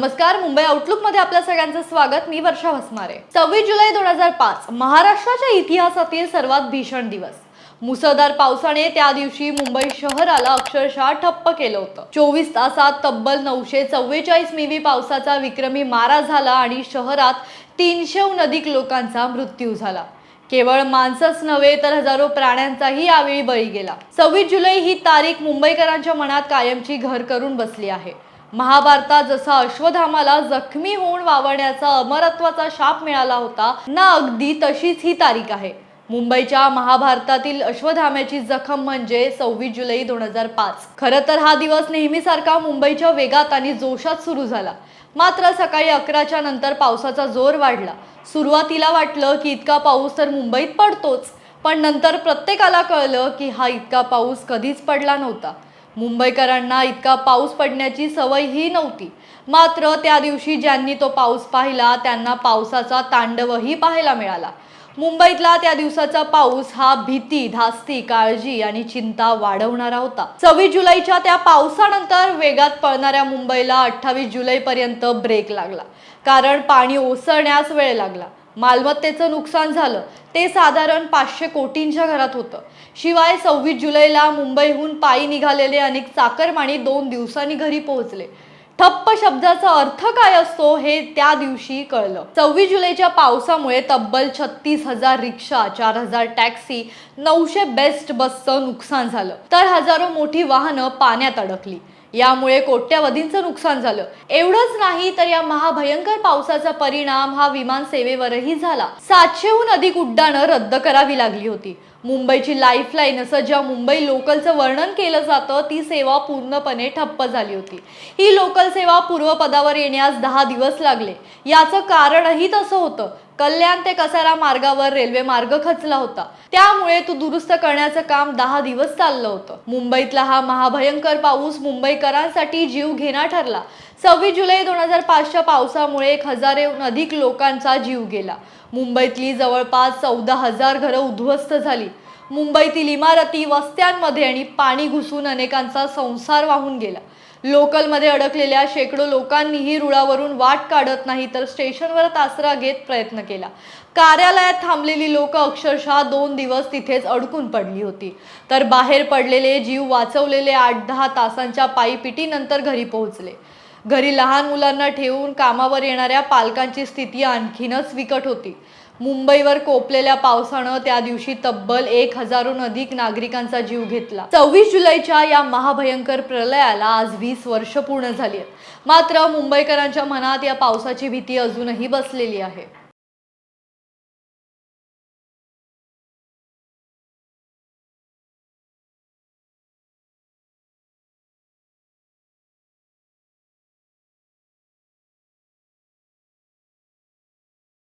नमस्कार मुंबई आउटलुकमध्ये आपल्या सगळ्यांचं स्वागत. मी वर्षा भस्मारे. सव्वीस जुलै दोन हजार पाच महाराष्ट्राच्या इतिहासातील सर्वात भीषण दिवस. मुसळधार पावसाने त्या दिवशी मुंबई शहराला अक्षरशः ठप्प केलं होतं. चोवीस तासात तब्बल नऊशे चव्वेचाळीस मिमी पावसाचा विक्रमी मारा झाला आणि शहरात तीनशेहून अधिक लोकांचा मृत्यू झाला. केवळ माणसंच नव्हे तर हजारो प्राण्यांचाही यावेळी बळी गेला. सव्वीस जुलै ही तारीख मुंबईकरांच्या मनात कायमची घर करून बसली आहे. महाभारतात जसा अश्वधामाला जखमी होऊन वावरण्याचा अमरत्वाचा शाप मिळाला होता ना अगदी तशीच ही तारीख आहे. मुंबईच्या महाभारतातील अश्वधाम्याची जखम म्हणजे सव्वीस जुलै दोन हजार पाच. खरं तर हा दिवस नेहमीसारखा मुंबईच्या वेगात आणि जोशात सुरू झाला. मात्र सकाळी अकराच्या नंतर पावसाचा जोर वाढला. सुरुवातीला वाटलं की इतका पाऊस तर मुंबईत पडतोच पण नंतर प्रत्येकाला कळलं की हा इतका पाऊस कधीच पडला नव्हता. मुंबईकरांना इतका पाऊस पडण्याची सवयही नव्हती. मात्र त्या दिवशी ज्यांनी तो पाऊस पाहिला त्यांना पावसाचा तांडवही पाहायला मिळाला. मुंबईतला त्या दिवसाचा पाऊस हा भीती धास्ती काळजी आणि चिंता वाढवणारा होता. सव्वीस जुलैच्या त्या पावसानंतर वेगात पळणाऱ्या मुंबईला अठ्ठावीस जुलैपर्यंत ब्रेक लागला. कारण पाणी ओसरण्यास वेळ लागला. मालमत्तेचं नुकसान झालं. ते साधारण पाचशे कोटींच्या घरात होतं. शिवाय सव्वीस जुलैला मुंबईहून पायी निघालेले अनेक चाकरमानी दोन दिवसांनी घरी पोहोचले. ठप्प शब्दाचा अर्थ काय असतो हे त्या दिवशी कळलं. सव्वीस जुलैच्या पावसामुळे तब्बल छत्तीस हजार रिक्षा चार हजार टॅक्सी नऊशे बेस्ट बसचं नुकसान झालं. तर हजारो मोठी वाहनं पाण्यात अडकली. यामुळे कोट्यवधींचं नुकसान झालं. एवढंच नाही तर या महाभयंकर पावसाचा परिणाम हा विमान सेवेवरही झाला. सातशेहून अधिक उड्डाणं रद्द करावी लागली होती. मुंबईची लाईफलाईन असं ज्या मुंबई लोकलचं वर्णन केलं जातं ती सेवा पूर्णपणे ठप्प झाली होती. ही लोकल सेवा पूर्वपदावर येण्यास दहा दिवस लागले. याचं कारणही तसं होतं. कल्याण ते कसारा मार्गावर रेल्वे मार्ग खचला होता. त्यामुळे तो दुरुस्त करण्याचं काम दहा दिवस चाललं होतं. मुंबईतला हा महाभयंकर पाऊस मुंबईकरांसाठी जीव घेणा ठरला. सव्वीस जुलै दोन हजार पाचच्या पावसामुळे एक हजारेहून अधिक लोकांचा जीव गेला. मुंबईतली जवळपास चौदा हजार घरं उद्ध्वस्त झाली. मुंबईतील इमारती वस्त्यांमध्ये आणि पाणी घुसून अनेकांचा संसार वाहून गेला. लोकलमध्ये अडकलेल्या शेकडो लोकांनीही रुळावरून वाट काढत नाही तर स्टेशनवर आसरा घेत प्रयत्न केला. कार्यालयात थांबलेली लोक अक्षरशः दोन दिवस तिथेच अडकून पडली होती. तर बाहेर पडलेले जीव वाचवलेले आठ दहा तासांच्या पायीपिटीनंतर घरी पोहोचले. घरी लहान मुलांना ठेवून कामावर येणाऱ्या पालकांची स्थिती आणखीनच विकट होती. मुंबईवर कोपलेल्या पावसानं त्या दिवशी तब्बल एक हजारहून अधिक नागरिकांचा जीव घेतला. सव्वीस जुलैच्या या महाभयंकर प्रलयाला आज वीस वर्ष पूर्ण झाली आहेत. मात्र मुंबईकरांच्या मनात या पावसाची भीती अजूनही बसलेली आहे.